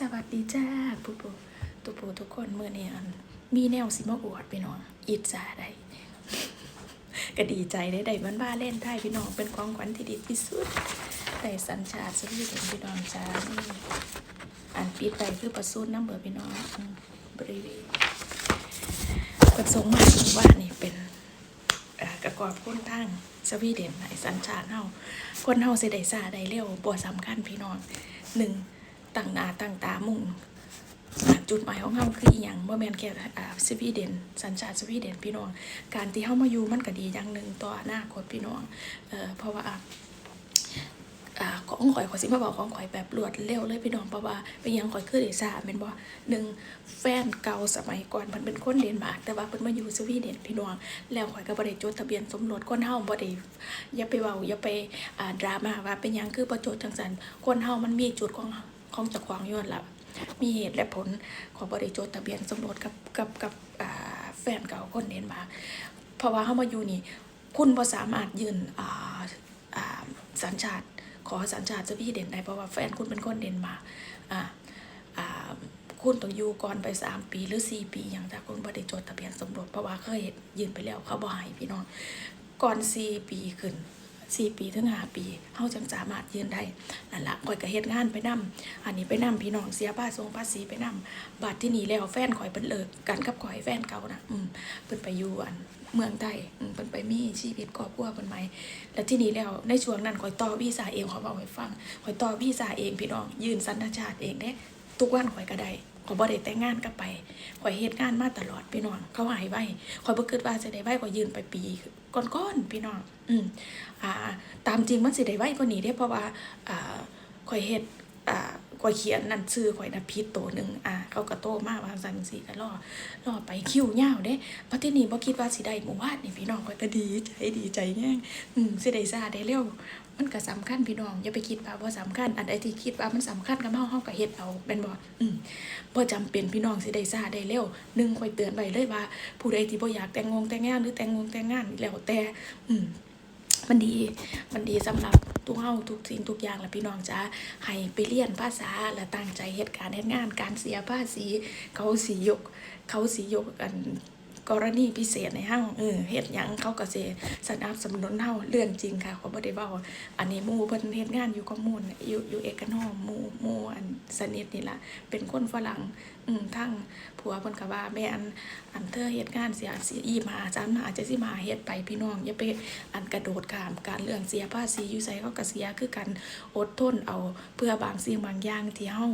สวัสดีจ้าปูปูตุปูทุกคนเมื่อเนี้อันมีแนวสิมาอวดพี่น้องอิจฉาได้ก็ดีใจได้ได้บ้านบ้าเล่นได้พี่น้องเป็นของขวัญที่ดีที่สุดได้สัญชาติสวีเดนพี่น้องจ้านี่อันปิดไปคือประสูนน้ำเบอร์พี่น้องบริเวณประสงค์มาว่านี่เป็นกระกอบคนทางสวีเดนไหนสัญชาติเฮาคนเฮาเสิได้ซาได้เร็วบ่สำคัญพี่น้องหนึ่ง ตั้งหน้าตั้งตามุ่งจุดหมายของเฮาคืออีหยังบ่แมนแค่สวีเดน สัญชาติสวีเดนพี่น้อง การที่เฮามาอยู่มันก็ดีอย่างหนึ่งต่ออนาคตพี่น้องเออเพราะว่าของข่อยขอสิมาบอกของข่อยแบบรวดเร็วเลยพี่น้องเพราะว่าเป็นยังข่อยคือได้ทราบแม่นบ่หนึ่งแฟนเก่าสมัยก่อนมันเป็นคนเดนมาร์กแต่ว่าเพิ่นมาอยู่สวีเดนพี่น้องแล้วข่อยก็บ่ได้จดทะเบียนสมรสคนเฮาบ่ได้อย่าไปเว้าอย่าไปดราม่าว่าเป็นยังคือบ่จดจังซั่นคนเฮามันมีจุดของ ของจ้าของยู่นั่นล่ะมีเหตุและผลของบริจดทะเบียนสมรสกับกับกับแฟนเก่าคนเดนมาร์กเพราะว่าเขามาอยู่นี่ คุณบ่สามารถยืนอ่าอ่าสัญชาติ ขอสัญชาติสวีเด่นได้เพราะว่าแฟนคุณเป็นคนเดนมาร์กคุณต้องอยู่ก่อนไปสามปีหรือสี่ปีอย่างถ้าคุณบ่ได้จดทะเบียนสมรสเพราะว่าเคยยืนไปแล้วเขาบ่ให้พี่น้องก่อนสี่ปีขึ้น สี่ปีถึงห้าปีเขาจึงสามารถยืนได้นั่นละข่อยก็เฮ็ดงานไปนํอันนี้ไปนํพี่น้องเสียภาษีภาษีไปนํบัตรที่นี่แล้วแฟนข่อยเพิ่นเลิกกันกับข่อยแฟนเก่านะอืมเพิ่นไปอยู่อันเมืองไทยอืมเพิ่นไปมีชีวิตครอบครัวเพิ่นใหม่แล้วที่นี่แล้วในช่วงนั้นข่อยต่อวีซ่าเองขอบอกให้ฟังข่อยต่อวีซ่าเองพี่น้องยืนสัญชาติเองเด้ทุกวันข่อยก็ได้ ขอยบ่ได้แต่งงานกลับไปข่อยเฮ็ดงานมาตลอดพี่น้อง เขาหายไว้ข่อยบ่คิดว่าสิได้ไว้ข่อยยืนไปปีก่อนๆพี่น้อง อืมอ่า ตามจริงมันสิได้ไวกว่านี้เด้เพราะว่าอ่าข่อยเฮ็ด ข่อยเขียนนั่นชื่อข่อยนะผิดตัวหนึ่งอ่าเขาก็โตมาว่าซั่นสิก็รอรอไปคิวยาวเด้เพราะที่นี่บ่คิดว่าสิได้หมู่บ้านนี่พี่น้องข่อยก็ดีใจดีใจแฮงอืมสิได้ซาได้เร็วมันก็สำคัญพี่น้องอย่าไปคิดว่าบ่สำคัญอันใดที่คิดว่ามันสำคัญกับเฮาเฮาก็เฮ็ดเอาแม่นบ่อืมบ่จำเป็นพี่น้องสิได้ซาได้เร็วหนึ่งข่อยเตือนไว้เลยว่า ผู้ใดที่บ่อยากแต่งงงแต่งงานหรือแต่งงงแต่งงานแล้วแต่อืม มันดี มันดีสำหรับทุกเฮาทุกสิ่งทุกอย่างแหละพี่น้องจ้าให้ไปเรียนภาษาและตั้งใจเหตุการณ์เหตุงานการเสียภาษี เขาสียก เขาสียกกัน กรณีพิเศษในเฮางเออเฮ็ดหยังเขาก็สิสนับสนุนเฮาเรื่องจริงค่ะเขาบ่ได้เว้าอันนี้หมู่เพิ่นเฮ็ดงานอยู่คอมมูนอยู่อยู่เอกนอมหมู่หมู่อันสนิทนี่ล่ะเป็นคนฝรั่งอืมทั้งผัวเพิ่นก็ว่าแม่อันอันเธอเฮ็ดงานเสียสิอีมาจานมาอาจจะสิมาเฮ็ดไปพี่น้องอย่าไปอันกระโดดข้ามการเรื่องเสียภาษีอยู่ไสเขาก็เสียคือกันอดทนเอาเพื่อบางสิ่งบางอย่างที่เฮา